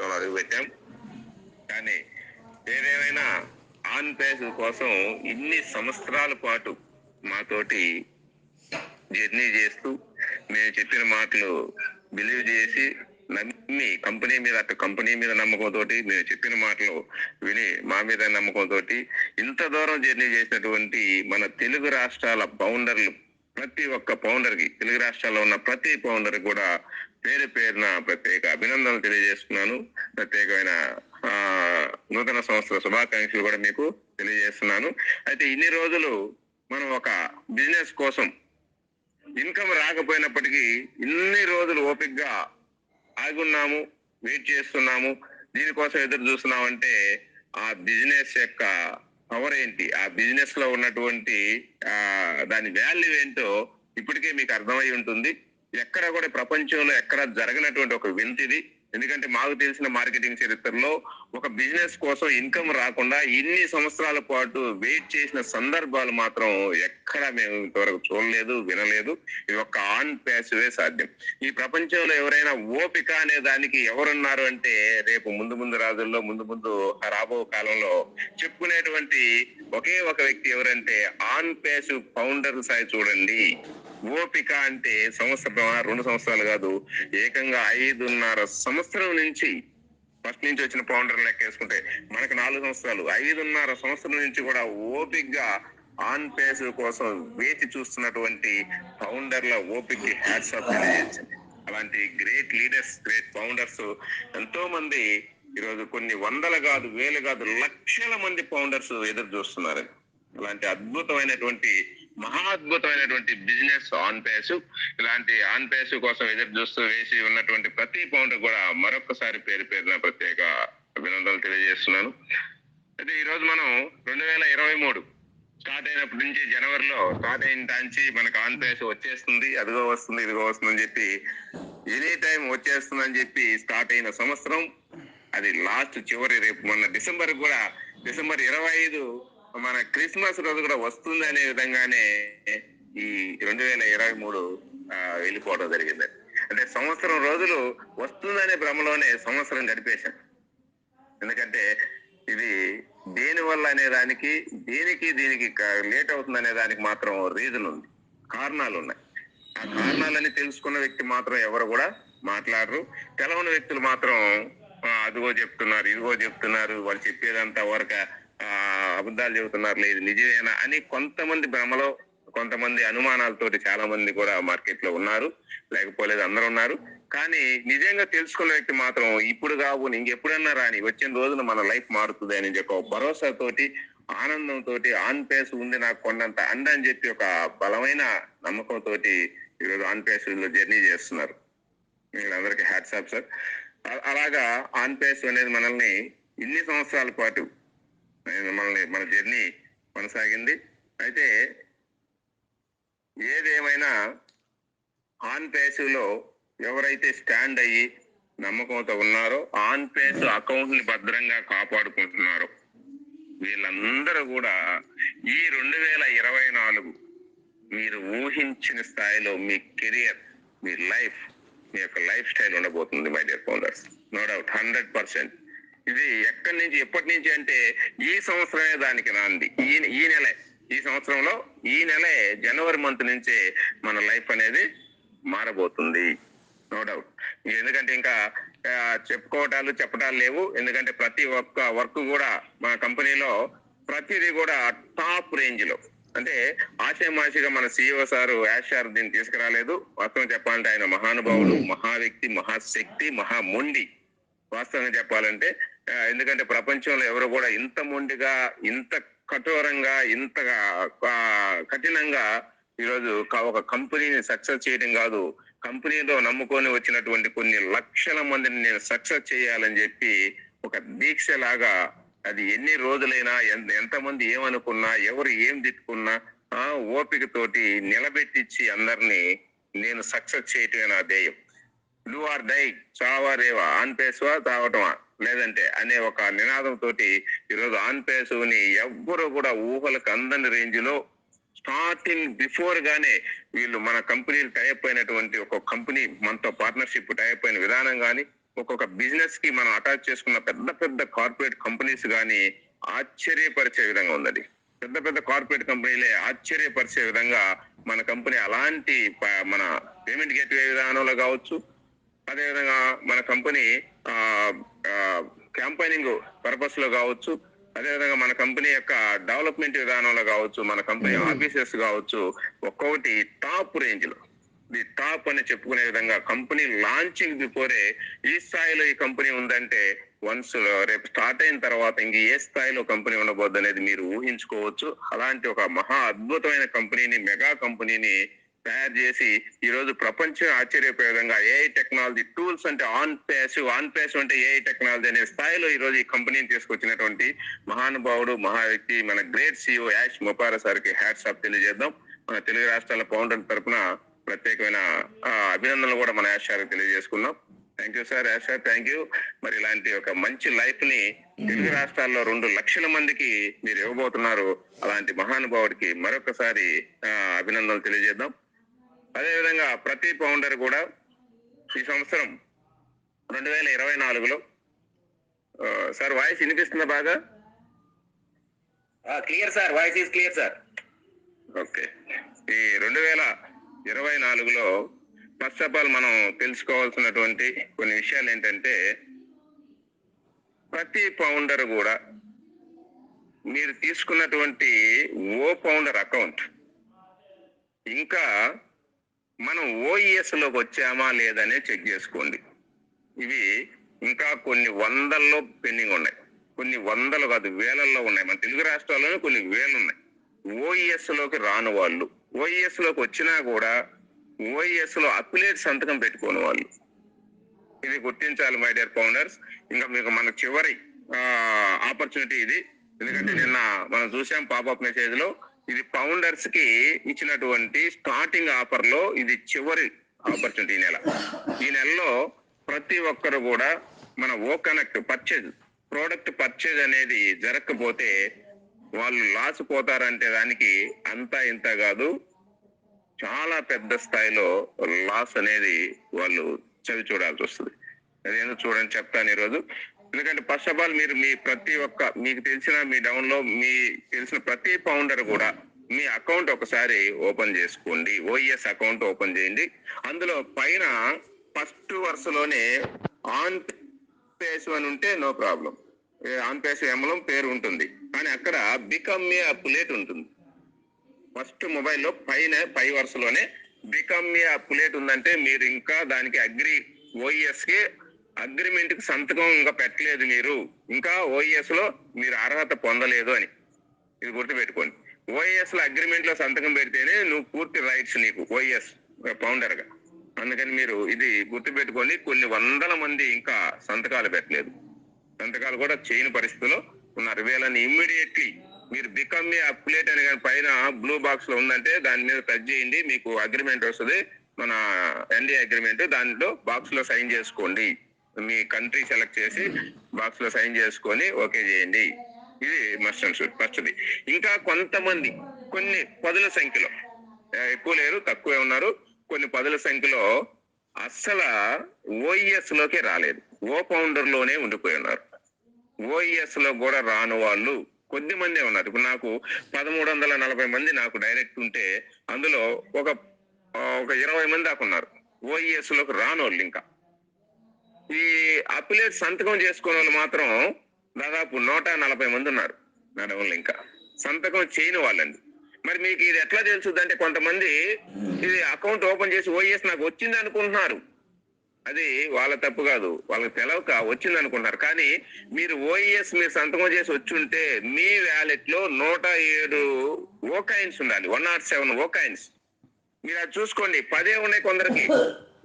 రాష్ట్రంలో అడుగుపెట్టాం కానీ ఏదేమైనా ఆన్ పేస్ కోసం ఇన్ని సంవత్సరాల పాటు మాతోటి జర్నీ చేస్తూ మేము చెప్పిన మాటలు బిలీవ్ చేసి నమ్మి కంపెనీ మీద అటు కంపెనీ మీద నమ్మకంతో మేము చెప్పిన మాటలు విని మా మీద నమ్మకంతో ఇంత దూరం జర్నీ చేసినటువంటి మన తెలుగు రాష్ట్రాల బౌండర్లు ప్రతి ఒక్క ఫౌండర్కి తెలుగు రాష్ట్రాల్లో ఉన్న ప్రతి పౌండర్ కూడా పేరు పేరున ప్రత్యేక అభినందనలు తెలియజేస్తున్నాను. ప్రత్యేకమైన ఆ, నూతన సంస్థల శుభాకాంక్షలు కూడా మీకు తెలియజేస్తున్నాను. అయితే ఇన్ని రోజులు మనం ఒక బిజినెస్ కోసం ఇన్కమ్ రాకపోయినప్పటికీ ఇన్ని రోజులు ఓపిక్గా ఆగున్నాము వెయిట్ చేస్తున్నాము. దీనికోసం ఎదురు చూస్తున్నామంటే ఆ బిజినెస్ యొక్క పవర్ ఏంటి? ఆ బిజినెస్లో ఉన్నటువంటి ఆ దాని వాల్యూ ఏంటో ఇప్పటికే మీకు అర్థమై ఉంటుంది. ఎక్కడ కూడా ప్రపంచంలో ఎక్కడ జరగనటువంటి ఒక వింతిది. ఎందుకంటే మాకు తెలిసిన మార్కెటింగ్ చరిత్రలో ఒక బిజినెస్ కోసం ఇన్కమ్ రాకుండా ఇన్ని సంవత్సరాల పాటు వెయిట్ చేసిన సందర్భాలు మాత్రం ఎక్కడ మేము ఇంతవరకు చూడలేదు వినలేదు. ఇది ఒక ఆన్ ప్యాసివే సాధ్యం. ఈ ప్రపంచంలో ఎవరైనా ఓపిక అనే దానికి ఎవరున్నారు అంటే రేపు ముందు ముందు రాజుల్లో ముందు ముందు రాబో కాలంలో చెప్పుకునేటువంటి ఒకే ఒక వ్యక్తి ఎవరంటే ఆన్ ప్యాసివ్ ఫౌండర్ సాయి చూడండి. ఓపిక అంటే సంవత్సరం రెండు సంవత్సరాలు కాదు ఏకంగా ఐదున్నర సంవత్సరం సంవత్సరం నుంచి ఫస్ట్ నుంచి వచ్చిన పౌండర్ లెక్క వేసుకుంటే మనకు నాలుగు సంవత్సరాలు ఐదున్నర సంవత్సరం నుంచి కూడా ఓపిక్గా ఆన్ పేస్ కోసం వేచి చూస్తున్నటువంటి ఫౌండర్ల ఓపిక్ హ్యాట్స్ ఆఫ్ తెలియజేసింది. అలాంటి గ్రేట్ లీడర్స్ గ్రేట్ ఫౌండర్స్ ఎంతో మంది ఈరోజు కొన్ని వందల కాదు వేలు కాదు లక్షల మంది ఫౌండర్స్ ఎదురు చూస్తున్నారు. అలాంటి అద్భుతమైనటువంటి మహాద్భుతమైనటువంటి బిజినెస్ ఆన్ పేస్ ఇలాంటి ఆన్ పేస్ కోసం ఎదురు చూస్తూ వేసి ఉన్నటువంటి ప్రతి పౌండ్ కూడా మరొకసారి పేరు పేరున ప్రత్యేక అభినందనలు తెలియజేస్తున్నాను. అయితే ఈరోజు మనం రెండు వేల ఇరవై మూడు స్టార్ట్ అయినప్పటి నుంచి జనవరిలో స్టార్ట్ అయిన దాంచి మనకు ఆన్ పేస్ వచ్చేస్తుంది అదిగో వస్తుంది ఇదిగో వస్తుంది అని చెప్పి ఎనీ టైం వచ్చేస్తుంది అని చెప్పి స్టార్ట్ అయిన సంవత్సరం. అది లాస్ట్ చివరి రేపు మొన్న డిసెంబర్ కూడా డిసెంబర్ ఇరవై ఐదు మన క్రిస్మస్ రోజు కూడా వస్తుంది అనే విధంగానే ఈ రెండు వేల ఇరవై మూడు వెళ్ళిపోవడం జరిగింది. అంటే సంవత్సరం రోజులు వస్తుందనే భ్రమలోనే సంవత్సరం గడిపేశాం. ఎందుకంటే ఇది దేని వల్ల అనే దానికి దేనికి దీనికి లేట్ అవుతుంది అనే దానికి మాత్రం రీజన్ ఉంది. కారణాలు ఉన్నాయి. ఆ కారణాలని తెలుసుకున్న వ్యక్తి మాత్రం ఎవరు కూడా మాట్లాడరు. తెలవని వ్యక్తులు మాత్రం అదిగో చెప్తున్నారు ఇదిగో చెప్తున్నారు వాళ్ళు చెప్పేదంతా వరక ఆ, అబద్ధాలు చెబుతున్నారు లేదు నిజమేనా అని కొంతమంది భ్రమలో కొంతమంది అనుమానాలతోటి చాలా మంది కూడా మార్కెట్లో ఉన్నారు లేకపోలేదు అందరూ ఉన్నారు. కానీ నిజంగా తెలుసుకున్న వ్యక్తి మాత్రం ఇప్పుడు కావు ఇంకెప్పుడన్నా రాని వచ్చిన రోజున మన లైఫ్ మారుతుంది అని చెప్పి ఒక భరోసాతోటి ఆనందంతో ఆన్ పేస్ ఉంది నాకు కొండంత అండ అని చెప్పి ఒక బలమైన నమ్మకంతో ఈరోజు ఆన్ పేస్లో జర్నీ చేస్తున్నారు. వీళ్ళందరికీ హ్యాట్సాప్ సార్. అలాగా ఆన్ పేస్ అనేది మనల్ని ఇన్ని సంవత్సరాల పాటు మనల్ని మన జర్నీ కొనసాగింది. అయితే ఏదేమైనా ఆన్ పేస్లో ఎవరైతే స్టాండ్ అయ్యి నమ్మకంతో ఉన్నారో ఆన్ పేస్ అకౌంట్ని భద్రంగా కాపాడుకుంటున్నారో. వీళ్ళందరూ కూడా ఈ రెండు వేల ఇరవై నాలుగు మీరు ఊహించిన స్థాయిలో మీ కెరియర్ మీ లైఫ్ మీ యొక్క లైఫ్ స్టైల్ ఉండబోతుంది my dear founders. No doubt hundred percent. ఇది ఎక్కడి నుంచి ఎప్పటి నుంచి అంటే ఈ సంవత్సరమే దానికి నాంది. ఈ ఈ నెలే. ఈ సంవత్సరంలో ఈ నెలే జనవరి మంత్ నుంచే మన లైఫ్ అనేది మారబోతుంది. No doubt. ఎందుకంటే ఇంకా చెప్పుకోవటాలు చెప్పటాలు లేవు. ఎందుకంటే ప్రతి ఒక్క వర్క్ కూడా మా కంపెనీలో ప్రతిదీ కూడా టాప్ రేంజ్లో అంటే ఆశయమాషిగా మన సిఇఓ సారు యాష్ సార్ దీన్ని తీసుకురాలేదు. వాస్తవం చెప్పాలంటే ఆయన మహానుభావుడు మహా వ్యక్తి మహాశక్తి మహామొండి. వాస్తవంగా చెప్పాలంటే ఎందుకంటే ప్రపంచంలో ఎవరు కూడా ఇంత మొండిగా ఇంత కఠోరంగా ఇంతగా కఠినంగా ఈరోజు ఒక కంపెనీని సక్సెస్ చేయడం కాదు. కంపెనీలో నమ్ముకొని వచ్చినటువంటి కొన్ని లక్షల మందిని నేను సక్సెస్ చేయాలని చెప్పి ఒక దీక్ష లాగా అది ఎన్ని రోజులైనా ఎంత ఎంతమంది ఏమనుకున్నా ఎవరు ఏం తిట్టుకున్నా ఆ ఓపికతోటి నిలబెట్టించి అందరినీ నేను సక్సెస్ చేయటమే నా ధ్యేయం. Do or die Chhaava Rewa on పేసువా తావటమా లేదంటే అనే ఒక నినాదం తోటి ఈరోజు ఆన్ పేసుని ఎవ్వరు కూడా ఊహలకు అందని రేంజ్లో స్టార్టింగ్ బిఫోర్ గానే వీళ్ళు మన కంపెనీలు టైప్ అయినటువంటి ఒక కంపెనీ మనతో పార్ట్నర్షిప్ టైప్ అయిన విధానం గాని ఒక్కొక్క బిజినెస్కి మనం అటాచ్ చేసుకున్న పెద్ద పెద్ద కార్పొరేట్ కంపెనీస్ కానీ ఆశ్చర్యపరిచే విధంగా ఉందండి. పెద్ద పెద్ద కార్పొరేట్ కంపెనీలే ఆశ్చర్యపరిచే విధంగా మన కంపెనీ అలాంటి మన పేమెంట్ గేట్వే విధానంలో కావచ్చు అదేవిధంగా మన కంపెనీ క్యాంపైనింగ్ పర్పస్లో కావచ్చు అదేవిధంగా మన కంపెనీ యొక్క డెవలప్మెంట్ విధానంలో కావచ్చు మన కంపెనీ ఆఫీసెస్ కావచ్చు ఒక్కొక్కటి టాప్ రేంజ్లో ది టాప్ అని చెప్పుకునే విధంగా కంపెనీ లాంచింగ్ బిఫోరే ఈ స్థాయిలో ఈ కంపెనీ ఉందంటే వన్స్ రేపు స్టార్ట్ అయిన తర్వాత ఇంక ఏ స్థాయిలో కంపెనీ ఉండబోద్దు అనేది మీరు ఊహించుకోవచ్చు. అలాంటి ఒక మహా అద్భుతమైన కంపెనీని మెగా కంపెనీని తయారు చేసి ఈ రోజు ప్రపంచం ఆశ్చర్యపోయే విధంగా ఏఐ టెక్నాలజీ టూల్స్ అంటే ఆన్ పేసివ్ ఆన్ పేసివ్ అంటే ఏఐ టెక్నాలజీ అనే స్థాయిలో ఈ రోజు ఈ కంపెనీని తీసుకొచ్చినటువంటి మహానుభావుడు మహా వ్యక్తి మన గ్రేట్ సిఇఓ యాష్ మొపారా సార్కి హ్యాట్స్ ఆఫ్ తెలియజేద్దాం. మన తెలుగు రాష్ట్రాల ఫౌండర్ తరపున ప్రత్యేకమైన అభినందనలు కూడా మన యాష్ సార్కి తెలియజేసుకున్నాం thank you sir Ash sir thank you మరి ఇలాంటి ఒక మంచి లైఫ్ని తెలుగు రాష్ట్రాల్లో రెండు లక్షల మందికి మీరు ఇవ్వబోతున్నారు. అలాంటి మహానుభావుడికి మరొకసారి ఆ, అభినందనలు తెలియజేద్దాం. అదేవిధంగా ప్రతి ఫౌండర్ కూడా ఈ సంవత్సరం రెండు వేల ఇరవై నాలుగులో సార్ వాయిస్ వినిపిస్తుందా బాగా? Clear sir voice is clear sir. Okay. ఈ రెండు వేల ఇరవై నాలుగులో ఫస్ట్ ఆఫ్ ఆల్ మనం తెలుసుకోవాల్సినటువంటి కొన్ని విషయాలు ఏంటంటే ప్రతి ఫౌండర్ కూడా మీరు తీసుకున్నటువంటి ఓ ఫౌండర్ అకౌంట్ ఇంకా మనం ఓఈఎస్లోకి వచ్చామా లేదనే చెక్ చేసుకోండి. ఇవి ఇంకా కొన్ని వందల్లో పెండింగ్ ఉన్నాయి. కొన్ని వందలు కాదు వేలల్లో ఉన్నాయి. మన తెలుగు రాష్ట్రాల్లోనే కొన్ని వేలు ఉన్నాయి. ఓఈఎస్లోకి రాని వాళ్ళు ఓఈఎస్లోకి వచ్చినా కూడా ఓఈఎస్లో సంతకం పెట్టుకోని వాళ్ళు. ఇది గుర్తించాలి మై డియర్ ఫౌండర్స్. ఇంకా మీకు మన చివరి ఆపర్చునిటీ ఇది. ఎందుకంటే నిన్న మనం చూసాం పాపప్ మెసేజ్లో ఇది ఫౌండర్స్కి ఇచ్చినటువంటి స్టార్టింగ్ ఆఫర్లో ఇది చివరి ఆపర్చునిటీ ఈ నెల. ఈ నెలలో ప్రతి ఒక్కరు కూడా మన O connect purchase product purchase అనేది జరగకపోతే వాళ్ళు లాస్ పోతారంటే దానికి అంతా ఇంత కాదు చాలా పెద్ద స్థాయిలో లాస్ అనేది వాళ్ళు చవి చూడాల్సి వస్తుంది. అదేందో చూడండి చెప్తాను ఈరోజు. ఎందుకంటే ఫస్ట్ ఆఫ్ ఆల్ మీరు మీ ప్రతి ఒక్క మీకు తెలిసిన మీ డౌన్లో మీ తెలిసిన ప్రతి ఫౌండర్ కూడా మీ అకౌంట్ ఒకసారి ఓపెన్ చేసుకోండి. ఓఎస్ అకౌంట్ ఓపెన్ చేయండి. అందులో పైన ఫస్ట్ వరుసలోనే ఆన్ పేస్ అని ఉంటే no problem on face emblem పేరు ఉంటుంది. కానీ అక్కడ బికమ్ ఏ అప్లేట్ ఉంటుంది. ఫస్ట్ మొబైల్లో పైన పై వరుసలోనే బికమ్ ఏ అప్లేట్ ఉందంటే మీరు ఇంకా దానికి అగ్రి ఓఎస్కి అగ్రిమెంట్కి సంతకం ఇంకా పెట్టలేదు మీరు. ఇంకా ఓఎస్లో మీరు అర్హత పొందలేదు అని. ఇది గుర్తుపెట్టుకోండి. ఓఎస్లో అగ్రిమెంట్లో సంతకం పెడితేనే నువ్వు పూర్తి రైట్స్ నీకు ఓఎస్ ఫౌండర్గా. అందుకని మీరు ఇది గుర్తుపెట్టుకోండి. కొన్ని వందల మంది ఇంకా సంతకాలు పెట్టలేదు. సంతకాలు కూడా చేయని పరిస్థితిలో ఉన్నారు. వీళ్ళని ఇమ్మీడియట్లీ మీరు బికమ్ ఏ అప్లేట్ అని కానీ పైన బ్లూ బాక్స్లో ఉందంటే దాని మీద టచ్ చేయండి. మీకు అగ్రిమెంట్ వస్తుంది. మన ఎన్డీ అగ్రిమెంట్ దాంట్లో బాక్స్లో సైన్ చేసుకోండి. మీ కంట్రీ సెలెక్ట్ చేసి బాక్స్లో సైన్ చేసుకొని ఓకే చేయండి. ఇది మస్ట్ అండ్ ఫస్ట్ది ఇంకా కొంతమంది కొన్ని పదుల సంఖ్యలో ఎక్కువ లేరు తక్కువే ఉన్నారు. కొన్ని పదుల సంఖ్యలో అస్సలు ఓఈఎస్ లోకే రాలేదు. ఓ ఫౌండర్లోనే ఉండిపోయి ఉన్నారు. ఓఈఎస్లో కూడా రాని వాళ్ళు కొద్ది మందే ఉన్నారు. ఇప్పుడు నాకు పదమూడు వందల నలభై మంది నాకు డైరెక్ట్ ఉంటే అందులో ఒక ఒక ఇరవై మంది దాకా ఉన్నారు. ఓఈఎస్లోకి రాని వాళ్ళు ఇంకా. ఈ అప్లేట్ సంతకం చేసుకునే వాళ్ళు మాత్రం దాదాపు నూట నలభై మంది ఉన్నారు నడవలు ఇంకా. సంతకం చేయని వాళ్ళండి. మరి మీకు ఇది ఎట్లా తెలుస్తుంది అంటే కొంతమంది ఇది అకౌంట్ ఓపెన్ చేసి ఓఎస్ నాకు వచ్చింది అనుకుంటున్నారు. అది వాళ్ళ తప్పు కాదు వాళ్ళకి తెలవక వచ్చింది అనుకుంటున్నారు. కానీ మీరు ఓఎస్ మీరు సంతకం చేసి వచ్చుంటే మీ వ్యాలెట్లో నూట ఏడు ఓకాయిన్స్ ఉండాలి వన్ నాట్ సెవెన్ ఓకాయిన్స్ మీరు అది చూసుకోండి పదే ఉన్నాయి కొందరికి.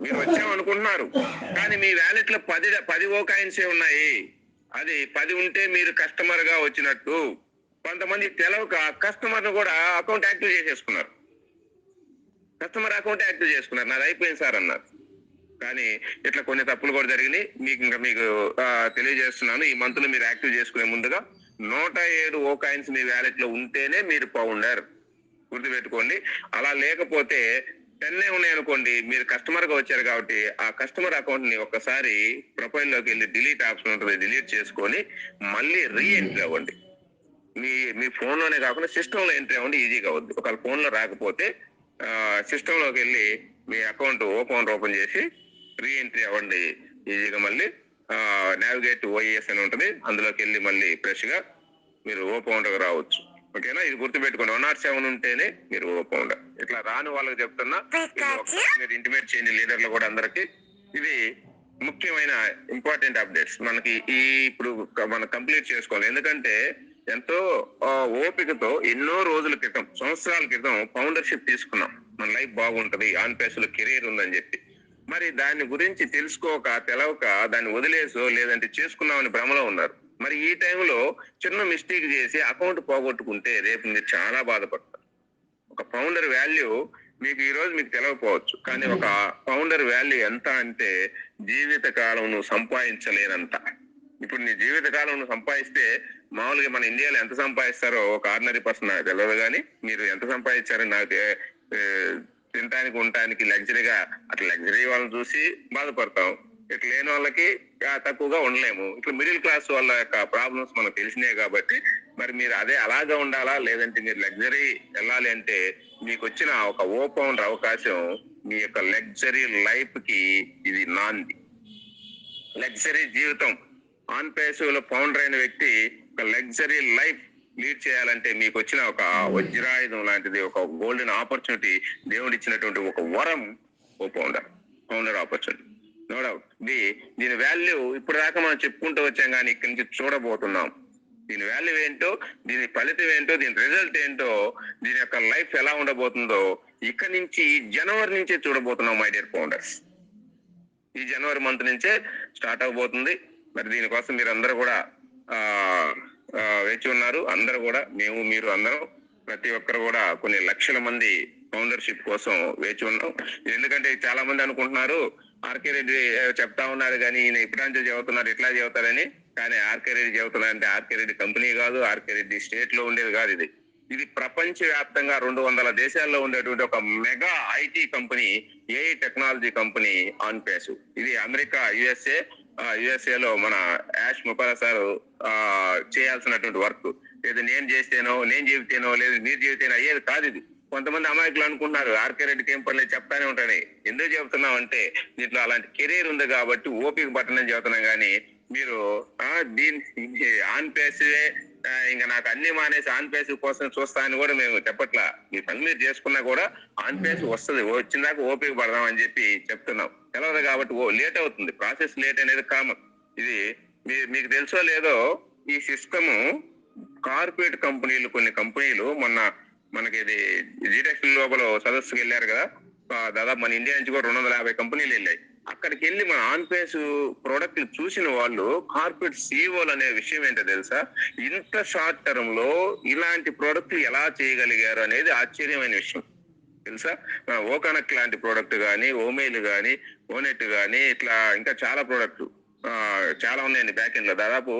మీరు వచ్చామనుకుంటున్నారు. కానీ మీ వ్యాలెట్లో పది పది ఓ కాయిన్సే ఉన్నాయి. అది పది ఉంటే మీరు కస్టమర్గా వచ్చినట్టు. కొంతమంది తెలవక కస్టమర్ కూడా అకౌంట్ యాక్టివ్ చేసేసుకున్నారు. కస్టమర్ అకౌంట్ యాక్టివ్ చేసుకున్నారు. నాది అయిపోయింది సార్ అన్నారు. కానీ ఇట్లా కొన్ని తప్పులు కూడా జరిగినాయి. మీకు ఇంకా మీకు తెలియజేస్తున్నాను. ఈ మంత్లో మీరు యాక్టివ్ చేసుకునే ముందుగా నూట ఏడు ఓ కాయిన్స్ మీ వ్యాలెట్లో ఉంటేనే మీరు పౌండర్. గుర్తుపెట్టుకోండి. అలా లేకపోతే టెన్ ఉన్నాయి అనుకోండి మీరు కస్టమర్గా వచ్చారు కాబట్టి ఆ కస్టమర్ అకౌంట్ని ఒక్కసారి ప్రొఫైల్లోకి వెళ్ళి డిలీట్ ఆప్షన్ ఉంటుంది డిలీట్ చేసుకొని మళ్ళీ రీ ఎంట్రీ అవ్వండి. మీ మీ ఫోన్లోనే కాకుండా సిస్టమ్లో ఎంట్రీ అవ్వండి ఈజీగా అవుద్ది. ఒకవేళ ఫోన్లో రాకపోతే సిస్టమ్లోకి వెళ్ళి మీ అకౌంట్ ఓపెన్ ఓపెన్ చేసి రీ ఎంట్రీ అవ్వండి. ఈజీగా మళ్ళీ నావిగేట్ ఓఎస్ అని ఉంటుంది. అందులోకి వెళ్ళి మళ్ళీ ఫ్రెష్గా మీరు ఓపెన్ రావచ్చు. ఓకేనా? ఇది గుర్తుపెట్టుకోండి. వన్ నాట్ సెవెన్ ఉంటేనే మీరు ఓ పౌండర్ ఇట్లా రాని వాళ్ళకి చెప్తున్నా మీరు ఇంటిమేట్ చేయండి లీడర్లు కూడా అందరికి. ఇది ముఖ్యమైన ఇంపార్టెంట్ అప్డేట్స్ మనకి ఈ ఇప్పుడు మనం కంప్లీట్ చేసుకోవాలి. ఎందుకంటే ఎంతో ఓపికతో ఎన్నో రోజుల క్రితం సంవత్సరాల క్రితం ఫౌండర్షిప్ తీసుకున్నాం. మన లైఫ్ బాగుంటది ఆన్ పేసులో కెరీర్ ఉందని చెప్పి. మరి దాని గురించి తెలుసుకోక తెలవక దాన్ని వదిలేసో లేదంటే చేసుకున్నామని భ్రమలో ఉన్నారు. మరి ఈ టైంలో చిన్న మిస్టేక్ చేసి అకౌంట్ పోగొట్టుకుంటే రేపు మీరు చాలా బాధపడతారు. ఒక ఫౌండర్ వాల్యూ మీకు ఈ రోజు మీకు తెలియకపోవచ్చు కానీ ఒక ఫౌండర్ వాల్యూ ఎంత అంటే జీవిత కాలం నువ్వు సంపాదించలేనంత. ఇప్పుడు నీ జీవిత కాలం నువ్వు సంపాదిస్తే మామూలుగా మన ఇండియాలో ఎంత సంపాదిస్తారో ఒక ఆర్డినరీ పర్సన్ నాకు తెలియదు కానీ మీరు ఎంత సంపాదించారో నాకు తినడానికి తినటానికి ఉండటానికి లగ్జరీగా అట్లా లగ్జరీ వాళ్ళని చూసి బాధపడతాం. ఇట్లా లేని వాళ్ళకి తక్కువగా ఉండలేము. ఇట్లా మిడిల్ క్లాస్ వాళ్ళ యొక్క ప్రాబ్లమ్స్ మనకు తెలిసినాయి కాబట్టి మరి మీరు అదే అలాగా ఉండాలా? లేదంటే మీరు లగ్జరీ వెళ్ళాలి అంటే మీకు వచ్చిన ఒక ఓపెన్ అవకాశం మీ యొక్క లగ్జరీ లైఫ్కి ఇది నాంది. లగ్జరీ జీవితం. ఆన్ పేసులో ఫౌండర్ అయిన వ్యక్తి ఒక లగ్జరీ లైఫ్ లీడ్ చేయాలంటే మీకు వచ్చిన ఒక వజ్రాయుధం లాంటిది ఒక గోల్డెన్ ఆపర్చునిటీ దేవుడు ఇచ్చినటువంటి ఒక వరం ఓ founder founder opportunity no doubt ఇది దీని వాల్యూ ఇప్పుడు దాకా మనం చెప్పుకుంటూ వచ్చాం కానీ ఇక్కడి నుంచి చూడబోతున్నాం. దీని వాల్యూ ఏంటో దీని ఫలితం ఏంటో దీని రిజల్ట్ ఏంటో దీని యొక్క లైఫ్ ఎలా ఉండబోతుందో ఇక్కడి నుంచి జనవరి నుంచే చూడబోతున్నాం మై డియర్ ఫౌండర్స్ ఈ జనవరి మంత్ నుంచే స్టార్ట్ అవబోతుంది. మరి దీనికోసం మీరు అందరూ కూడా వేచి ఉన్నారు. అందరూ కూడా మేము మీరు అందరం ప్రతి ఒక్కరు కూడా కొన్ని లక్షల మంది ఫౌండర్షిప్ కోసం వేచి ఉన్నాం. ఎందుకంటే చాలా మంది అనుకుంటున్నారు ఆర్కే రెడ్డి చెప్తా ఉన్నారు కానీ ఈయన ఇప్పుడు చదువుతున్నారు ఇట్లా చదువుతారని. కానీ ఆర్కే రెడ్డి చెబుతున్నారంటే ఆర్కే రెడ్డి కంపెనీ కాదు ఆర్కే రెడ్డి స్టేట్లో ఉండేది కాదు ఇది. ఇది ప్రపంచ వ్యాప్తంగా రెండు వందల దేశాల్లో ఉండేటువంటి ఒక mega IT company AI technology company on pace. ఇది అమెరికా యుఎస్ఏ యుఎస్ఏ లో మన యాష్ ముపర సార్ చేయాల్సినటువంటి వర్క్. లేదు నేను చేస్తేనో నేను చెబితేనో లేదు మీరు చెబితేనో అయ్యేది కాదు ఇది. కొంతమంది అమాయకులు అనుకుంటున్నారు. ఆర్కే రెడ్డికి ఏం పర్లేదు చెప్తానే ఉంటాను ఎందుకు చెబుతున్నాం అంటే దీంట్లో అలాంటి కెరీర్ ఉంది కాబట్టి ఓపిక పట్టణం చెబుతున్నాం కానీ మీరు దీని ఆన్ పేసే ఇంకా నాకు అన్ని మానేసి ఆన్ పేస్ కోసం చూస్తా అని కూడా మేము చెప్పట్లా. మీ పని మీరు చేసుకున్నా కూడా ఆన్ పేస్ వస్తుంది. వచ్చిందాక ఓపిక పడదాం అని చెప్పి చెప్తున్నాం. తెలవదు కాబట్టి ఓ లేట్ అవుతుంది. ప్రాసెస్ లేట్ అనేది కామన్. ఇది మీకు తెలుసో లేదో ఈ సిస్టమ్ కార్పొరేట్ కంపెనీలు కొన్ని కంపెనీలు మొన్న మనకి ఇది జీటెక్స్ లోపల సదస్సుకి వెళ్ళారు కదా. దాదాపు మన ఇండియా నుంచి కూడా రెండు వందల యాభై కంపెనీలు వెళ్ళాయి. అక్కడికి వెళ్ళి మన ఆన్ పేస్ చూసిన వాళ్ళు కార్పొరేట్ సీఓలు అనే విషయం ఏంటో తెలుసా? ఇంత షార్ట్ టర్మ్లో ఇలాంటి ప్రోడక్ట్లు ఎలా చేయగలిగారు అనేది ఆశ్చర్యమైన విషయం. తెలుసా? ఓకనక్ లాంటి ప్రోడక్ట్ కానీ ఓమెయిల్ కానీ ఓనెట్ కానీ ఇట్లా ఇంకా చాలా ప్రోడక్ట్లు చాలా ఉన్నాయండి బ్యాక్ ఎండ్లో. దాదాపు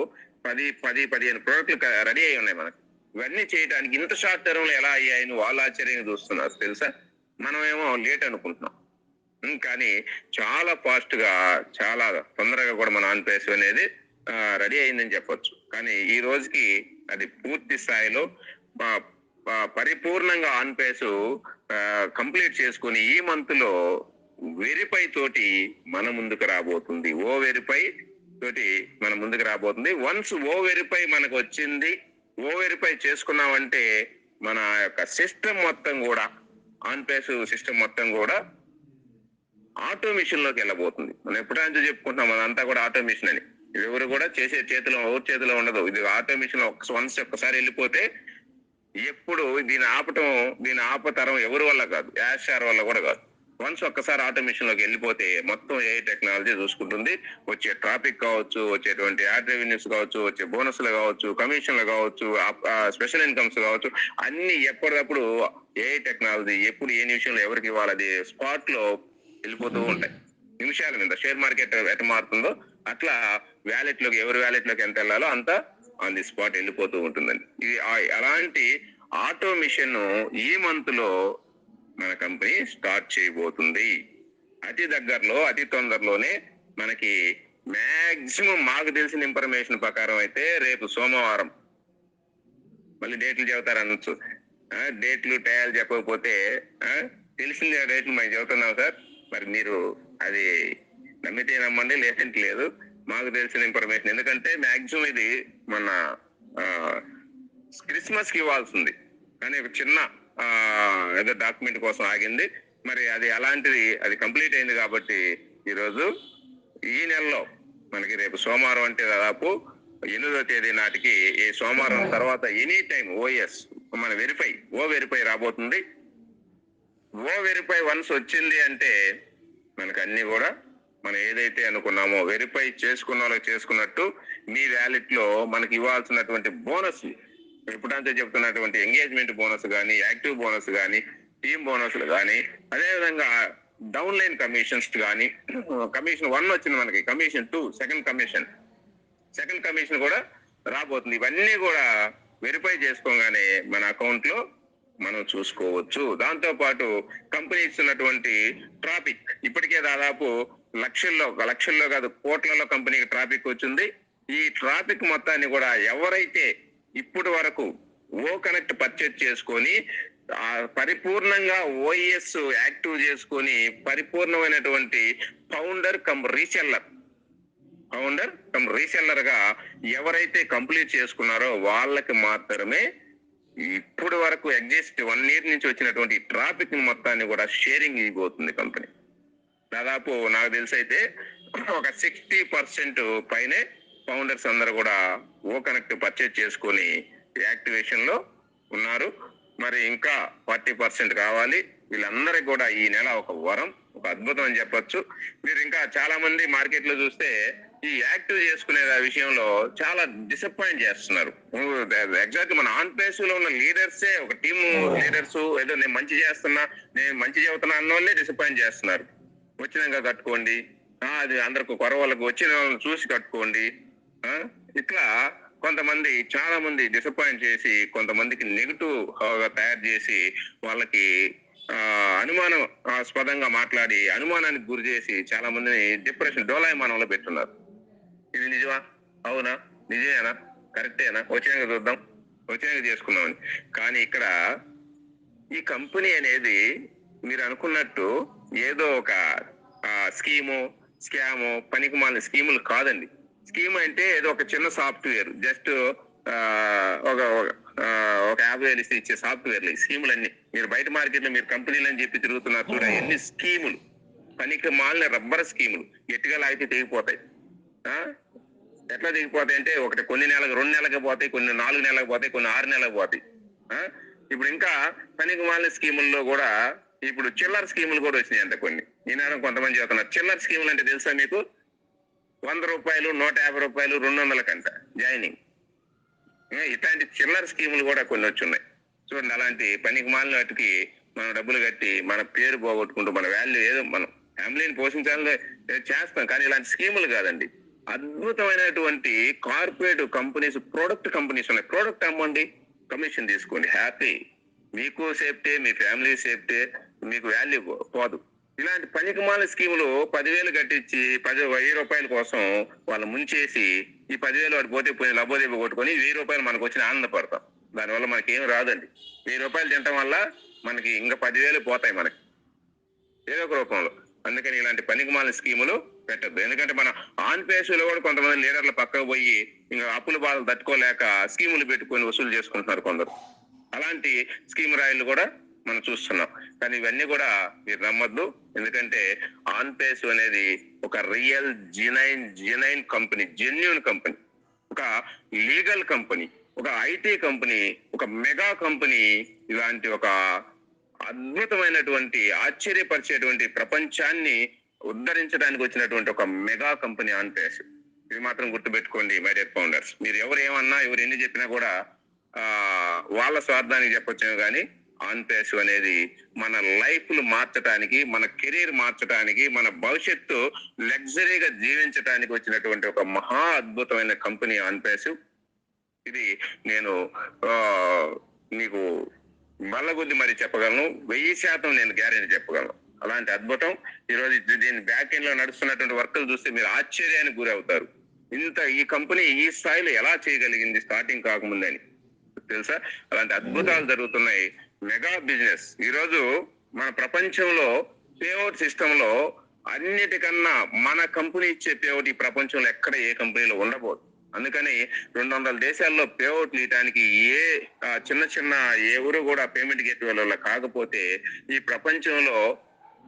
పది పది పదిహేను ప్రోడక్ట్లు రెడీ అయి ఉన్నాయి మనకి. ఇవన్నీ చేయడానికి ఇంత షార్ట్ టర్మ్లో ఎలా అయ్యాయని వాళ్ళు ఆశ్చర్యంగా చూస్తున్నారు తెలుసా? మనమేమో లేట్ అనుకుంటున్నాం. కానీ చాలా ఫాస్ట్గా చాలా తొందరగా కూడా మన ఆన్ అనేది రెడీ అయిందని చెప్పొచ్చు. కానీ ఈ రోజుకి అది పూర్తి స్థాయిలో పరిపూర్ణంగా ఆన్ కంప్లీట్ చేసుకుని ఈ మంత్లో వెరిపై తోటి మన ముందుకు రాబోతుంది. ఓ వెరిపై తోటి మన ముందుకు రాబోతుంది. వన్స్ ఓ వెరిపై మనకు వచ్చింది ఓ వెరిఫై చేసుకున్నామంటే మన యొక్క సిస్టమ్ మొత్తం కూడా ఆన్ పేస్ సిస్టమ్ మొత్తం కూడా ఆటోమేషన్లోకి వెళ్ళబోతుంది. మనం ఎప్పుడంటే చెప్పుకుంటున్నాం అదంతా కూడా ఆటోమేషన్ అని. ఎవరు కూడా చేసే చేతిలో ఎవరి చేతిలో ఉండదు. ఇది ఆటోమేషన్ వన్స్ ఒక్కసారి వెళ్ళిపోతే ఎప్పుడు దీన్ని ఆపటం దీన్ని ఆపతరం ఎవరి వల్ల కాదు. యాషార్ వల్ల కూడా కాదు. వన్స్ ఒక్కసారి ఆటోమేషన్లోకి వెళ్ళిపోతే మొత్తం ఏ టెక్నాలజీ చూసుకుంటుంది. వచ్చే ట్రాఫిక్ కావచ్చు వచ్చేటువంటి యాడ్ రెవెన్యూస్ కావచ్చు వచ్చే బోనస్లు కావచ్చు కమిషన్లు కావచ్చు స్పెషల్ ఇన్కమ్స్ కావచ్చు అన్ని ఎప్పటికప్పుడు ఏ టెక్నాలజీ ఎప్పుడు ఏ నిమిషంలో ఎవరికి ఇవ్వాలి స్పాట్లో వెళ్ళిపోతూ ఉంటాయి. నిమిషాల మీద షేర్ మార్కెట్ ఎట మారుతుందో అట్లా వ్యాలెట్లోకి ఎవరి వ్యాలెట్లోకి ఎంత వెళ్ళాలో అంత ఆన్ ది స్పాట్ వెళ్ళిపోతూ ఉంటుందండి. ఇది అలాంటి ఆటోమిషన్ ఈ మంత్లో మన కంపెనీ స్టార్ట్ చేయబోతుంది. అతి దగ్గరలో అతి తొందరలోనే మనకి మాక్సిమం మాకు తెలిసిన ఇన్ఫర్మేషన్ ప్రకారం అయితే రేపు సోమవారం. మళ్ళీ డేట్లు చెబుతారు అనొచ్చు. డేట్లు టయాలు చెప్పకపోతే తెలిసింది ఆ డేట్లు మేము చెబుతున్నాం సార్. మరి మీరు అది నమ్మితే నమ్మండి లేదంటే లేదు. మాకు తెలిసిన ఇన్ఫర్మేషన్. ఎందుకంటే మ్యాక్సిమం ఇది మన క్రిస్మస్కి ఇవ్వాల్సింది. కానీ ఒక చిన్న ఏదో డాక్యుమెంట్ కోసం ఆగింది. మరి అది అలాంటిది అది కంప్లీట్ అయింది కాబట్టి ఈరోజు ఈ నెలలో మనకి రేపు సోమవారం అంటే దాదాపు ఎనిమిదో తేదీ నాటికి ఈ సోమవారం తర్వాత ఎనీ టైం ఓఎస్ మన వెరిఫై ఓ వెరిఫై రాబోతుంది. ఓ వెరిఫై వన్స్ వచ్చింది అంటే మనకు అన్ని కూడా మనం ఏదైతే అనుకున్నామో వెరిఫై చేసుకున్న వాళ్ళకి చేసుకున్నట్టు మీ వ్యాలెట్లో మనకి ఇవ్వాల్సినటువంటి బోనస్ ఇప్పుడంతా చెప్తున్నటువంటి ఎంగేజ్మెంట్ బోనస్ కానీ యాక్టివ్ బోనస్ కానీ టీమ్ బోనస్లు కానీ అదేవిధంగా డౌన్ లైన్ కమిషన్స్ కానీ కమిషన్ వన్ వచ్చింది మనకి commission two second commission. Second commission కూడా రాబోతుంది. ఇవన్నీ కూడా వెరిఫై చేసుకోగానే మన అకౌంట్లో మనం చూసుకోవచ్చు. దాంతో పాటు కంపెనీ ఇస్తున్నటువంటి ట్రాఫిక్. ఇప్పటికే దాదాపు లక్షల్లో లక్షల్లో కాదు కోట్లలో కంపెనీకి ట్రాఫిక్ వచ్చింది. ఈ ట్రాఫిక్ మొత్తాన్ని కూడా ఎవరైతే ఇప్పటి వరకు ఓ కనెక్ట్ పర్చేజ్ చేసుకొని పరిపూర్ణంగా ఓఎస్ యాక్టివ్ చేసుకొని పరిపూర్ణమైనటువంటి founder cum reseller founder cum రీసెల్లర్గా ఎవరైతే కంప్లీట్ చేసుకున్నారో వాళ్ళకి మాత్రమే ఇప్పుడు వరకు ఎగ్జిస్ట్ వన్ ఇయర్ నుంచి వచ్చినటువంటి ట్రాఫిక్ మొత్తాన్ని కూడా షేరింగ్ ఇవ్వబోతుంది కంపెనీ దాదాపు నాకు తెలిసి అయితే ఒక సిక్స్టీ పర్సెంట్ పైనే ఫౌండర్స్ అందరూ కూడా ఓ కనెక్ట్ పర్చేజ్ చేసుకొని యాక్టివేషన్లో ఉన్నారు. మరి ఇంకా ఫార్టీ పర్సెంట్ కావాలి. వీళ్ళందరికీ కూడా ఈ నెల ఒక వరం ఒక అద్భుతం అని చెప్పొచ్చు. మీరు ఇంకా చాలా మంది మార్కెట్లో చూస్తే ఈ యాక్టివ్ చేసుకునే విషయంలో చాలా డిసప్పాయింట్ చేస్తున్నారు. ఎగ్జాక్ట్ మన ఆన్ ప్లేస్లో ఉన్న లీడర్సే ఒక టీమ్ లీడర్స్ ఏదో నేను మంచి చేస్తున్నా నేను మంచి చెబుతున్నా అన్న వాళ్ళే డిసప్పాయింట్ చేస్తున్నారు. వచ్చినాక కట్టుకోండి. అది అందరికి కొర వాళ్ళకి వచ్చిన వాళ్ళని చూసి కట్టుకోండి. ఇట్లా కొంతమంది చాలా మంది డిసప్పాయింట్ చేసి కొంతమందికి నెగిటివ్ తయారు చేసి వాళ్ళకి ఆ, అనుమానాస్పదంగా మాట్లాడి అనుమానానికి గురి చేసి చాలా మందిని డిప్రెషన్ డోలాయమానంలో పెట్టున్నారు. ఇది నిజమా? అవునా? నిజమేనా? కరెక్టేనా వచ్చాక చూద్దాం. వచ్చాక చేసుకుందామని కానీ ఇక్కడ ఈ కంపెనీ అనేది మీరు అనుకున్నట్టు ఏదో ఒక స్కీము స్కాము పనికి మాలిన స్కీములు కాదండి. స్కీమ్ అంటే ఏదో ఒక చిన్న సాఫ్ట్వేర్ జస్ట్ ఒక ఒక యాభై వేలు ఇచ్చే సాఫ్ట్వేర్లు. ఈ స్కీములు అన్ని మీరు బయట మార్కెట్లో మీరు కంపెనీలు అని చెప్పి తిరుగుతున్నారు చూడ ఎన్ని స్కీములు. పనికి మాలిన రబ్బర్ స్కీములు. గట్టిగా లాగితే తెగిపోతాయి? ఎట్లా దిగిపోతాయి అంటే ఒకటి కొన్ని నెలలకు రెండు నెలలకు పోతాయి కొన్ని నాలుగు నెలలకు పోతాయి కొన్ని ఆరు నెలలకు పోతాయి? ఇప్పుడు ఇంకా పనికి మాలిన స్కీముల్లో కూడా ఇప్పుడు చిల్లర స్కీములు కూడా వచ్చినాయి అంట కొన్ని ఈనాడు కొంతమంది చెప్తున్నారు చిల్లర స్కీములు అంటే తెలుసా మీకు? వంద రూపాయలు నూట యాభై రూపాయలు రెండు వందలకంట జాయినింగ్. ఇట్లాంటి చిల్లర స్కీములు కూడా కొన్ని వచ్చున్నాయి చూడండి అలాంటి పనికి మాలిన వాటికి మనం డబ్బులు కట్టి మన పేరు పోగొట్టుకుంటూ మన వాల్యూ ఏదో మనం ఫ్యామిలీని పోషించాలని చేస్తాం. కానీ ఇలాంటి స్కీములు కాదండి. అద్భుతమైనటువంటి కార్పొరేట్ కంపెనీస్ ప్రోడక్ట్ కంపెనీస్ ఉన్నాయి. ప్రోడక్ట్ అమ్మండి కమిషన్ తీసుకోండి. హ్యాపీ. మీకు సేఫ్టీ మీ ఫ్యామిలీ సేఫ్టీ మీకు వాల్యూ పోదు. ఇలాంటి పనికిమాల స్కీములు పదివేలు కట్టించి పది వెయ్యి రూపాయల కోసం వాళ్ళు ముంచేసి ఈ పదివేలు వాడు పోతే పోయి లబోదేబి కొట్టుకొని వెయ్యి రూపాయలు మనకు వచ్చిన ఆనందపడతాం. దానివల్ల మనకి ఏం రాదండి. వెయ్యి రూపాయలు తినటం వల్ల మనకి ఇంకా పదివేలు పోతాయి మనకి. ఏదో ఒక రూపంలో. అందుకని ఇలాంటి పనికిమాల స్కీములు పెట్టద్దు. ఎందుకంటే మన ఆన్ పేసులో కూడా కొంతమంది లీడర్లు పక్కకు పోయి ఇంకా అప్పుల బాధలు తట్టుకోలేక స్కీములు పెట్టుకొని వసూలు చేసుకుంటున్నారు కొందరు. అలాంటి స్కీమ్ రాయిలు కూడా మనం చూస్తున్నాం. కానీ ఇవన్నీ కూడా మీరు నమ్మద్దు. ఎందుకంటే ఆన్ పేస్ అనేది ఒక real genuine genuine company genuine company. ఒక లీగల్ కంపెనీ ఒక ఐటీ కంపెనీ ఒక మెగా కంపెనీ ఇలాంటి ఒక అద్భుతమైనటువంటి ఆశ్చర్యపరిచేటువంటి ప్రపంచాన్ని ఉద్ధరించడానికి వచ్చినటువంటి ఒక మెగా కంపెనీ ఆన్ పేస్. ఇది మాత్రం గుర్తుపెట్టుకోండి మై డియర్ ఫౌండర్స్. మీరు ఎవరు ఏమన్నా ఎవరు ఎన్ని చెప్పినా కూడా వాళ్ళ స్వార్థానికి చెప్పొచ్చేమో కానీ ఆన్ ప్యాసివ్ అనేది మన లైఫ్లు మార్చడానికి మన కెరీర్ మార్చడానికి మన భవిష్యత్తు లగ్జరీగా జీవించడానికి వచ్చినటువంటి ఒక మహా అద్భుతమైన కంపెనీ ఆన్ ప్యాసివ్ ఇది నేను ఆ, మీకు బల్లగుద్ది మరి చెప్పగలను. వెయ్యి శాతం నేను గ్యారెంటీ చెప్పగలను. అలాంటి అద్భుతం. ఈరోజు దీని బ్యాక్ ఎండ్లో నడుస్తున్నటువంటి వర్కులు చూస్తే మీరు ఆశ్చర్యానికి గురవుతారు. ఇంత ఈ కంపెనీ ఈ స్థాయిలో ఎలా చేయగలిగింది? స్టార్టింగ్ కాకముందని. తెలుసా? అలాంటి అద్భుతాలు జరుగుతున్నాయి. Mega business. ఈ రోజు మన ప్రపంచంలో పేఅవుట్ సిస్టమ్లో అన్నిటికన్నా మన కంపెనీ ఇచ్చే పేఅవుట్ ఈ ప్రపంచంలో ఎక్కడ ఏ కంపెనీలో ఉండబోదు. అందుకని రెండు వందల దేశాల్లో పేఅవుట్ ఇయటానికి ఏ ఆ, చిన్న చిన్న ఎవరు కూడా పేమెంట్ గేట్ వల్ల కాకపోతే ఈ ప్రపంచంలో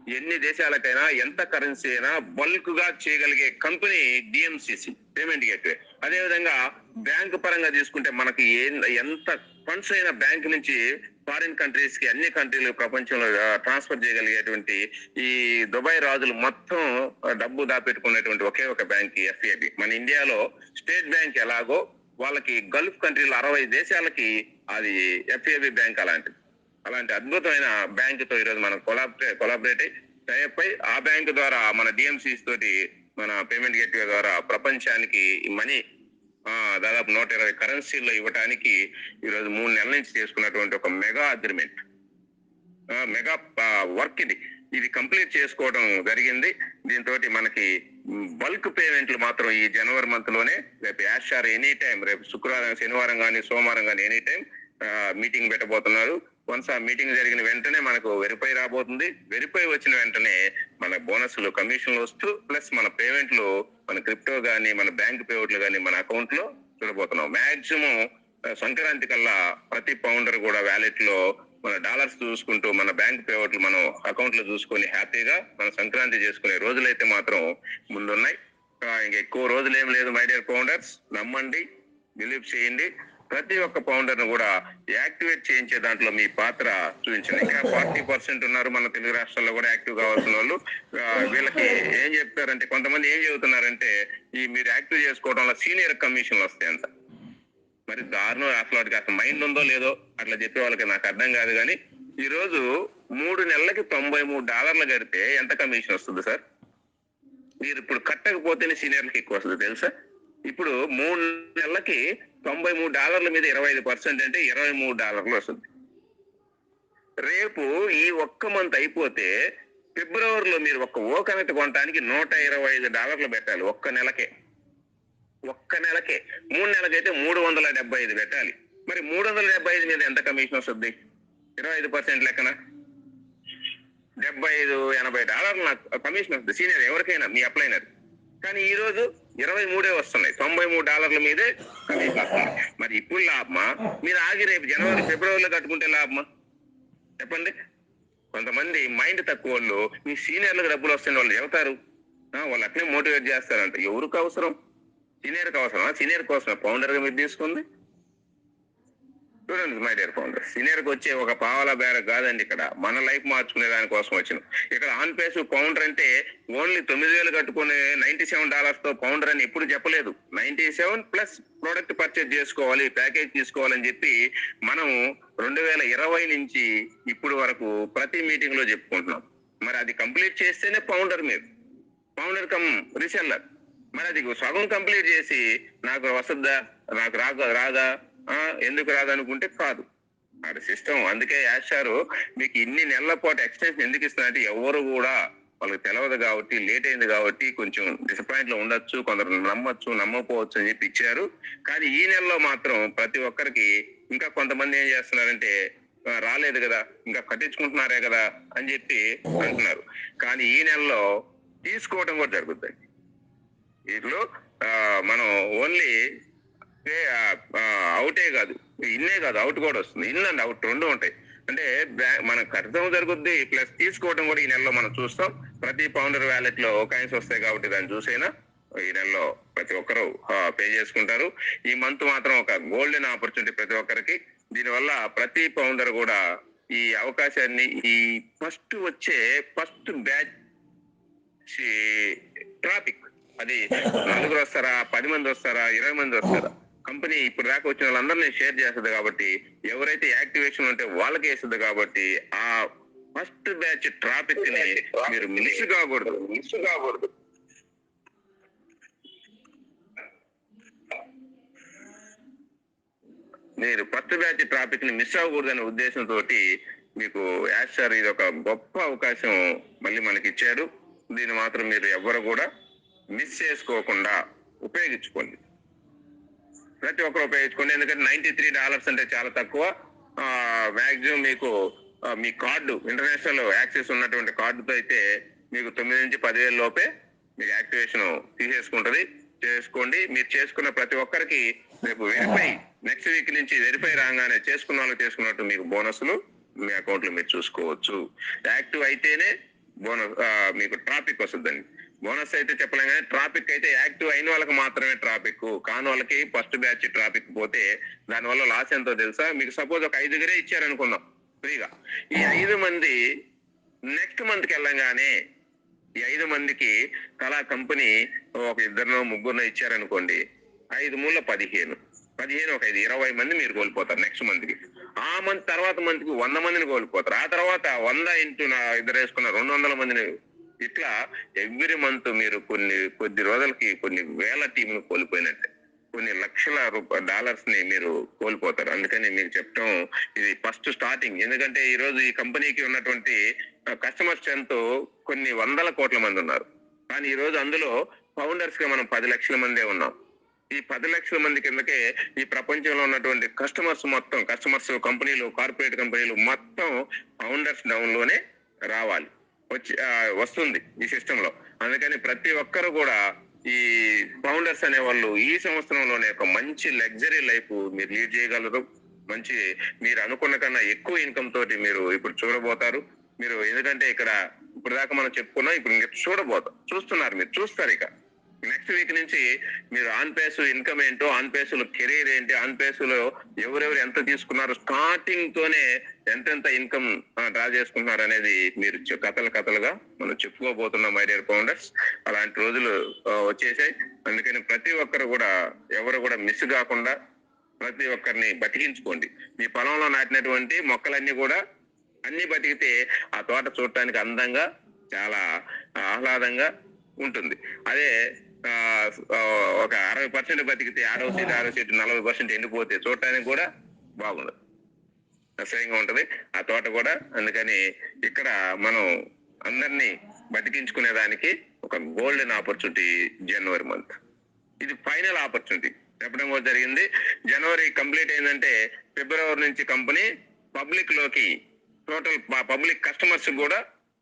ఎన్ని దేశాలకైనా ఎంత కరెన్సీ అయినా బల్క్గా చేయగలిగే కంపెనీ డిఎంసిసి పేమెంట్ గేట్వే. అదే విధంగా బ్యాంక్ పరంగా తీసుకుంటే మనకి ఏ- ఎంత ఫండ్స్ అయినా బ్యాంక్ నుంచి ఫారిన్ కంట్రీస్కి అన్ని కంట్రీలు ప్రపంచంలో ట్రాన్స్ఫర్ చేయగలిగేటువంటి ఈ దుబాయ్ రాజులు మొత్తం డబ్బు దాపెట్టుకునేటువంటి ఒకే ఒక బ్యాంక్ ఎఫ్ఏబి. మన ఇండియాలో స్టేట్ బ్యాంక్ ఎలాగో వాళ్ళకి గల్ఫ్ కంట్రీలో అరవై దేశాలకి అది ఎఫ్ఏబి బ్యాంక్ అలాంటిది. అలాంటి అద్భుతమైన బ్యాంక్తో ఈరోజు మనం కొలాబరే కొలాబరేట్ అయ్యి టైప్ అయి ఆ బ్యాంక్ ద్వారా మన డిఎంసీస్ తోటి మన పేమెంట్ గేట్వే ద్వారా ప్రపంచానికి ఈ మనీ దాదాపు నూట ఇరవై కరెన్సీల్లో ఇవ్వటానికి ఈరోజు మూడు నెలల నుంచి చేసుకున్నటువంటి ఒక మెగా అగ్రిమెంట్. మెగా వర్క్ ఇది. ఇది కంప్లీట్ చేసుకోవడం జరిగింది. దీంతో మనకి బల్క్ పేమెంట్లు మాత్రం ఈ జనవరి మంత్లోనే రేపు యాష్ ఆర్ ఎనీ టైం రేపు శుక్రవారం శనివారం కానీ సోమవారం కానీ ఎనీ టైం మీటింగ్ పెట్టబోతున్నారు. వన్స్ ఆ మీటింగ్ జరిగిన వెంటనే మనకు వెరిఫై రాబోతుంది. వెరిఫై వచ్చిన వెంటనే మన బోనస్లు కమిషన్లు వస్తూ ప్లస్ మన పేమెంట్లు మన క్రిప్టో కానీ మన బ్యాంక్ పేమెంట్లు కానీ మన అకౌంట్లో చూడబోతున్నాం. మాక్సిమం సంక్రాంతి కల్లా ప్రతి పౌండర్ కూడా వ్యాలెట్లో మన డాలర్స్ చూసుకుంటూ మన బ్యాంక్ పేమెంట్లు మనం అకౌంట్లో చూసుకొని హ్యాపీగా మన సంక్రాంతి చేసుకునే రోజులైతే మాత్రం ముందున్నాయి. ఇంకా ఎక్కువ రోజులు ఏం లేదు మై డియర్ పౌండర్స్ నమ్మండి బిలీవ్ చేయండి. ప్రతి ఒక్క పౌండర్ను కూడా యాక్టివేట్ చేయించే దాంట్లో మీ పాత్ర చూపించండి. ఇంకా ఫార్టీ పర్సెంట్ ఉన్నారు మన తెలుగు రాష్ట్రాల్లో కూడా యాక్టివ్ కావాల్సిన వాళ్ళు. వీళ్ళకి ఏం చెప్తారంటే కొంతమంది ఏం చెబుతున్నారంటే ఈ మీరు యాక్టివ్ చేసుకోవడం వల్ల సీనియర్ కమిషన్లు వస్తాయి అంట మరి దారుణం అసలు వాటికి అసలు మైండ్ ఉందో లేదో అట్లా చెప్పే వాళ్ళకి నాకు అర్థం కాదు కానీ ఈ రోజు మూడు నెలలకి తొంభై మూడు డాలర్లు కడితే ఎంత కమిషన్ వస్తుంది సార్? మీరు ఇప్పుడు కట్టకపోతేనే సీనియర్లకి ఎక్కువ వస్తుంది తెలుసా? ఇప్పుడు మూడు నెలలకి తొంభై మూడు డాలర్ల మీద ఇరవై ఐదు పర్సెంట్ అంటే ఇరవై మూడు డాలర్లు వస్తుంది. రేపు ఈ ఒక్క మంత్ అయిపోతే ఫిబ్రవరిలో మీరు ఒక్క ఓ కనెక్ట్ కొనడానికి నూట ఇరవై ఐదు డాలర్లు పెట్టాలి ఒక్క నెలకే. ఒక్క నెలకే. మూడు నెలకైతే మూడు వందల డెబ్బై ఐదు పెట్టాలి. మరి మూడు వందల డెబ్బై ఐదు మీద ఎంత కమిషన్ వస్తుంది? ఇరవై ఐదు పర్సెంట్ లెక్కన? డెబ్బై ఐదు ఎనభై డాలర్లు నాకు కమిషన్ వస్తుంది. సీనియర్ ఎవరికైనా మీ అప్లైనర్. కానీ ఈరోజు ఇరవై మూడే వస్తున్నాయి. తొంభై మూడు డాలర్ల మీదే మరి ఇప్పుడు లాభమా? మీరు ఆగి రేపు జనవరి ఫిబ్రవరిలో కట్టుకుంటే లాభమా? చెప్పండి. కొంతమంది మైండ్ తక్కువ వాళ్ళు మీ సీనియర్లకు డబ్బులు వస్తున్న వాళ్ళు చెబుతారు. వాళ్ళు అట్లే మోటివేట్ చేస్తారంట. ఎవరికి అవసరం? సీనియర్కి అవసరమా? సీనియర్ కోసమే. పౌండర్గా మీరు తీసుకుంది. స్టూడెంట్స్ మై డియర్ ఫౌండర్ సీనియర్కి వచ్చే ఒక పావలా బేర కాదండి ఇక్కడ. మన లైఫ్ మార్చుకునే దానికోసం వచ్చిన ఇక్కడ ఆన్ పేస్ పౌండర్ అంటే ఓన్లీ తొమ్మిది వేలు కట్టుకునే నైన్టీ సెవెన్ డాలర్స్తో పౌండర్ అని ఎప్పుడు చెప్పలేదు. Ninety seven plus product purchase చేసుకోవాలి ప్యాకేజ్ తీసుకోవాలని చెప్పి మనం రెండు వేల ఇరవై నుంచి ఇప్పుడు వరకు ప్రతి మీటింగ్లో చెప్పుకుంటున్నాం. మరి అది కంప్లీట్ చేస్తేనే పౌండర్ మీరు. పౌండర్ కమ్ రీసెల్లర్ మరి అది సగం కంప్లీట్ చేసి నాకు వస్తుందా? నాకు రాక రాదా? ఎందుకు రాదనుకుంటే కాదు. అది సిస్టమ్. అందుకే యాషారు మీకు ఇన్ని నెలల పాటు ఎక్స్టెన్షన్ ఎందుకు ఇస్తున్నారంటే ఎవరు కూడా వాళ్ళకి తెలియదు కాబట్టి లేట్ అయింది కాబట్టి కొంచెం డిసప్పాయింట్లో ఉండొచ్చు కొందరు నమ్మొచ్చు నమ్మకపోవచ్చు అని చెప్పి ఇచ్చారు. కానీ ఈ నెలలో మాత్రం ప్రతి ఒక్కరికి ఇంకా కొంతమంది ఏం చేస్తున్నారంటే రాలేదు కదా ఇంకా కట్టించుకుంటున్నారే కదా అని చెప్పి అంటున్నారు. కానీ ఈ నెలలో తీసుకోవడం కూడా జరుగుతుంది వీటిలో మనం ఓన్లీ అవుటే కాదు. ఇన్నే కాదు అవుట్ కూడా వస్తుంది. ఇన్ అండ్ అవుట్ రెండు ఉంటాయి. అంటే మనం మనకు కట్టడం జరుగుద్ది ప్లస్ తీసుకోవడం కూడా ఈ నెలలో మనం చూస్తాం. ప్రతి పౌండర్ వ్యాలెట్లో కాయిన్స్ వస్తాయి కాబట్టి దాన్ని చూసైనా ఈ నెలలో ప్రతి ఒక్కరు పే చేసుకుంటారు. ఈ మంత్ మాత్రం ఒక గోల్డెన్ ఆపర్చునిటీ ప్రతి ఒక్కరికి. దీనివల్ల ప్రతి పౌండర్ కూడా ఈ అవకాశాన్ని ఈ ఫస్ట్ వచ్చే ఫస్ట్ బ్యాచ్ ట్రాఫిక్. అది నలుగురు వస్తారా పది మంది వస్తారా ఇరవై మంది వస్తారా? కంపెనీ ఇప్పుడు దాకా వచ్చిన వాళ్ళందరినీ షేర్ చేస్తుంది కాబట్టి ఎవరైతే యాక్టివేషన్ ఉంటే వాళ్ళకి వేస్తుంది కాబట్టి ఆ ఫస్ట్ బ్యాచ్ ట్రాఫిక్ని మీరు మిస్ కాకూడదు. మిస్ కాకూడదు. మీరు ఫస్ట్ బ్యాచ్ ట్రాఫిక్ని మిస్ అవ్వకూడదనే ఉద్దేశంతో మీకు యాష్ సార్ ఇది ఒక గొప్ప అవకాశం మళ్ళీ మనకి ఇచ్చారు. దీన్ని మాత్రం మీరు ఎవ్వరు కూడా మిస్ చేసుకోకుండా ఉపయోగించుకోండి. ప్రతి ఒక్కరు ఉపయోగించుకోండి. ఎందుకంటే నైన్టీ త్రీ డాలర్స్ అంటే చాలా తక్కువ. మ్యాక్సిమం మీకు మీ కార్డు ఇంటర్నేషనల్ యాక్సెస్ ఉన్నటువంటి కార్డుతో అయితే మీకు తొమ్మిది నుంచి పదివేల లోపే మీకు యాక్టివేషన్ తీసేసుకుంటది. చేసుకోండి. మీరు చేసుకున్న ప్రతి ఒక్కరికి రేపు వెరిఫై నెక్స్ట్ వీక్ నుంచి వెరిఫై రాగానే చేసుకున్న వాళ్ళు చేసుకున్నట్టు మీకు బోనస్లు మీ అకౌంట్లో మీరు చూసుకోవచ్చు. యాక్టివ్ అయితేనే బోనస్ మీకు ట్రాఫిక్ వస్తుందండి. బోనస్ అయితే చెప్పలేం కానీ ట్రాఫిక్ అయితే యాక్టివ్ అయిన వాళ్ళకి మాత్రమే ట్రాఫిక్. కాని వాళ్ళకి ఫస్ట్ బ్యాచ్ ట్రాఫిక్ పోతే దానివల్ల లాస్ ఎంతో తెలుసా? మీకు సపోజ్ ఒక ఐదుగురే ఇచ్చారనుకుందాం ఫ్రీగా. ఈ ఐదు మంది నెక్స్ట్ మంత్కి వెళ్ళంగానే ఈ ఐదు మందికి కళా కంపెనీ ఒక ఇద్దరినో ముగ్గురునో ఇచ్చారనుకోండి ఐదు మూల పదిహేను. పదిహేను ఒక ఐదు ఇరవై మంది మీరు కోల్పోతారు నెక్స్ట్ మంత్కి ఆ మంత్ తర్వాత మంత్కి వంద మందిని కోల్పోతారు. ఆ తర్వాత వంద ఇంటూ నా ఇద్దరు వేసుకున్న రెండు వందల మందిని ఇట్లా ఎవ్రీ మంత్ మీరు కొన్ని కొద్ది రోజులకి కొన్ని వేల టీంను కోల్పోయినట్టే. కొన్ని లక్షల రూపాయ డాలర్స్ని మీరు కోల్పోతారు. అందుకని మీకు చెప్పడం ఇది ఫస్ట్ స్టార్టింగ్ ఎందుకంటే ఈ రోజు ఈ కంపెనీకి ఉన్నటువంటి కస్టమర్ స్ట్రెంత్ కొన్ని వందల కోట్ల మంది ఉన్నారు. కానీ ఈ రోజు అందులో ఫౌండర్స్గా మనం పది లక్షల మందే ఉన్నాం. ఈ పది లక్షల మంది కిందకే ఈ ప్రపంచంలో ఉన్నటువంటి కస్టమర్స్ మొత్తం కస్టమర్స్ కంపెనీలు కార్పొరేట్ కంపెనీలు మొత్తం ఫౌండర్స్ డౌన్లోనే రావాలి. వచ్చి వస్తుంది ఈ సిస్టమ్లో అందుకని ప్రతి ఒక్కరు కూడా ఈ ఫౌండర్స్ అనే వాళ్ళు ఈ సంవత్సరంలోనే ఒక మంచి లగ్జరీ లైఫ్ మీరు లీడ్ చేయగలరు. మంచి మీరు అనుకున్న కన్నా ఎక్కువ ఇన్కమ్ తోటి మీరు ఇప్పుడు చూడబోతారు. మీరు ఎందుకంటే ఇక్కడ ఇప్పుడు దాకా మనం చెప్పుకున్నాం ఇప్పుడు ఇంకా చూడబోతాం చూస్తున్నారు మీరు చూస్తారు ఇక. నెక్స్ట్ వీక్ నుంచి మీరు ఆన్ పేస్ ఇన్కమ్ ఏంటో ఆన్ పేస్ కెరీర్ ఏంటి ఆన్ పేసులో ఎవరెవరు ఎంత తీసుకున్నారు స్టార్టింగ్ తోనే ఎంతెంత ఇన్కమ్ డ్రా చేసుకుంటున్నారు అనేది మీరు కథలు కథలుగా మనం చెప్పుకోబోతున్నాం మై డియర్ ఫౌండర్స్ అలాంటి రోజులు వచ్చేసాయి. అందుకని ప్రతి ఒక్కరు కూడా ఎవరు కూడా మిస్ కాకుండా ప్రతి ఒక్కరిని బతికించుకోండి. మీ పొలంలో నాటినటువంటి మొక్కలన్నీ కూడా అన్ని బతికితే ఆ తోట చూడటానికి అందంగా చాలా ఆహ్లాదంగా ఉంటుంది. అదే ఒక అరవై పర్సెంట్ బతికితే ఆరవ సీట్ ఆరో సీట్ నలభై పర్సెంట్ ఎండిపోతే చూడటానికి కూడా బాగుండదు. అసహ్యంగా ఉంటది. ఆ తోట కూడా అందుకని ఇక్కడ మనం అందరినీ బతికించుకునే దానికి ఒక గోల్డెన్ ఆపర్చునిటీ జనవరి మంత్ ఇది ఫైనల్ ఆపర్చునిటీ చెప్పడం కూడా జరిగింది. జనవరి కంప్లీట్ అయిందంటే ఫిబ్రవరి నుంచి కంపెనీ పబ్లిక్లోకి టోటల్ పబ్లిక్ కస్టమర్స్ కూడా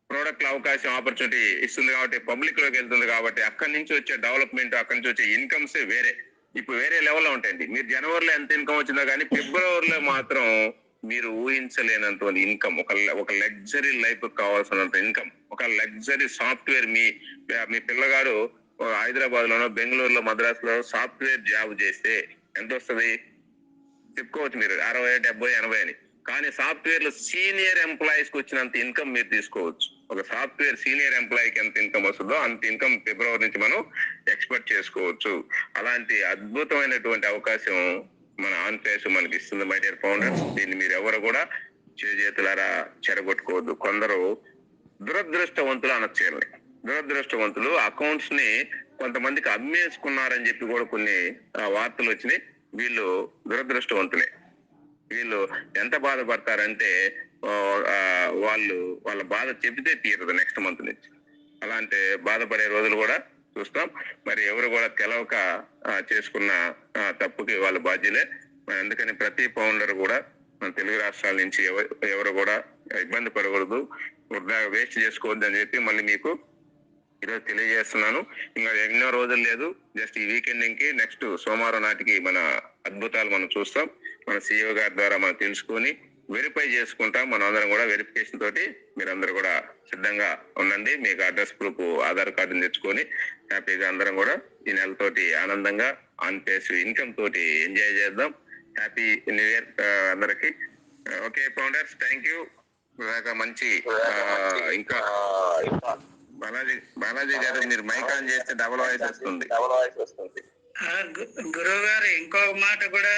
ప్రోడక్ట్ అవకాశం ఆపర్చునిటీ ఇస్తుంది కాబట్టి పబ్లిక్లోకి వెళ్తుంది కాబట్టి అక్కడి నుంచి వచ్చే డెవలప్మెంట్ అక్కడి నుంచి వచ్చే ఇన్కమ్స్ వేరే. ఇప్పుడు వేరే లెవెల్లో ఉంటాయండి. మీరు జనవరిలో ఎంత ఇన్కమ్ వచ్చిందో కానీ ఫిబ్రవరిలో మాత్రం మీరు ఊహించలేనంత ఇన్కమ్. ఒక ఒక లగ్జరీ లైఫ్ కావాల్సినంత ఇన్కమ్. ఒక లగ్జరీ సాఫ్ట్వేర్ మీ మీ పిల్లగాడు హైదరాబాద్ లోనో బెంగళూరులో మద్రాసులో సాఫ్ట్వేర్ జాబ్ చేస్తే ఎంత వస్తుంది? చెప్పుకోవచ్చు మీరు. అరవై డెబ్బై ఎనభై అని. కానీ సాఫ్ట్వేర్లో సీనియర్ ఎంప్లాయీస్కి వచ్చినంత ఇన్కమ్ మీరు తీసుకోవచ్చు. ఒక సాఫ్ట్వేర్ సీనియర్ ఎంప్లాయీకి ఎంత ఇన్కమ్ వస్తుందో అంత ఇన్కమ్ ఫిబ్రవరి నుంచి మనం ఎక్స్పెక్ట్ చేసుకోవచ్చు. అలాంటి అద్భుతమైనటువంటి అవకాశం మన ఆన్ ఫేస్ మనకి ఇస్తుంది మై డియర్ ఫౌండర్స్. దీన్ని మీరు ఎవరు కూడా చేతులారా చెరగొట్టుకోవద్దు. కొందరు దురదృష్టవంతులు అనొచ్చేయాలి దురదృష్టవంతులు అకౌంట్స్ని కొంతమందికి అమ్మేసుకున్నారని చెప్పి కూడా కొన్ని ఆ, వార్తలు వచ్చినాయి. వీళ్ళు దురదృష్టవంతులే. వీళ్ళు ఎంత బాధపడతారంటే Uh, వాళ్ళు వాళ్ళ బాధ చెబితే తీరదు నెక్స్ట్ మంత్ నుంచి. అలాంటి బాధపడే రోజులు కూడా చూస్తాం. మరి ఎవరు కూడా తెలవక చేసుకున్న తప్పుకి వాళ్ళ బాధ్యులే. మరి అందుకని ప్రతి పౌండర్ కూడా మన తెలుగు రాష్ట్రాల నుంచి ఎవరు కూడా ఇబ్బంది పడకూడదు. వృధా వేస్ట్ చేసుకోవద్దు అని చెప్పి మళ్ళీ మీకు ఈరోజు తెలియజేస్తున్నాను. ఇంకా ఎన్నో రోజులు లేదు. జస్ట్ ఈ వీకెండింగ్కి నెక్స్ట్ సోమవారం నాటికి మన అద్భుతాలు మనం చూస్తాం. మన సీఈఓ గారి ద్వారా మనం తెలుసుకొని వెరిఫై చేసుకుంటాం. మనం అందరం కూడా వెరిఫికేషన్ తోటి మీరందరూ కూడా సిద్ధంగా ఉండండి. మీకు అడ్రస్ ప్రూఫ్ ఆధార్ కార్డుని తెచ్చుకొని హ్యాపీగా అందరం కూడా ఈ నెలతోటి ఆనందంగా ఆన్ పేస్ ఇన్కమ్ తోటి ఎంజాయ్ చేద్దాం. హ్యాపీ న్యూ ఇయర్ అందరికి. ఓకే ఫౌండర్స్ థ్యాంక్ యూ మంచి ఇంకా బాలాజీ బాలాజీ గారు మీరు మైక్ ఆన్ చేస్తే డబల్ వాయిస్ వస్తుంది. డబల్ వాయిస్ వస్తుంది గురువు గారు ఇంకొక మాట కూడా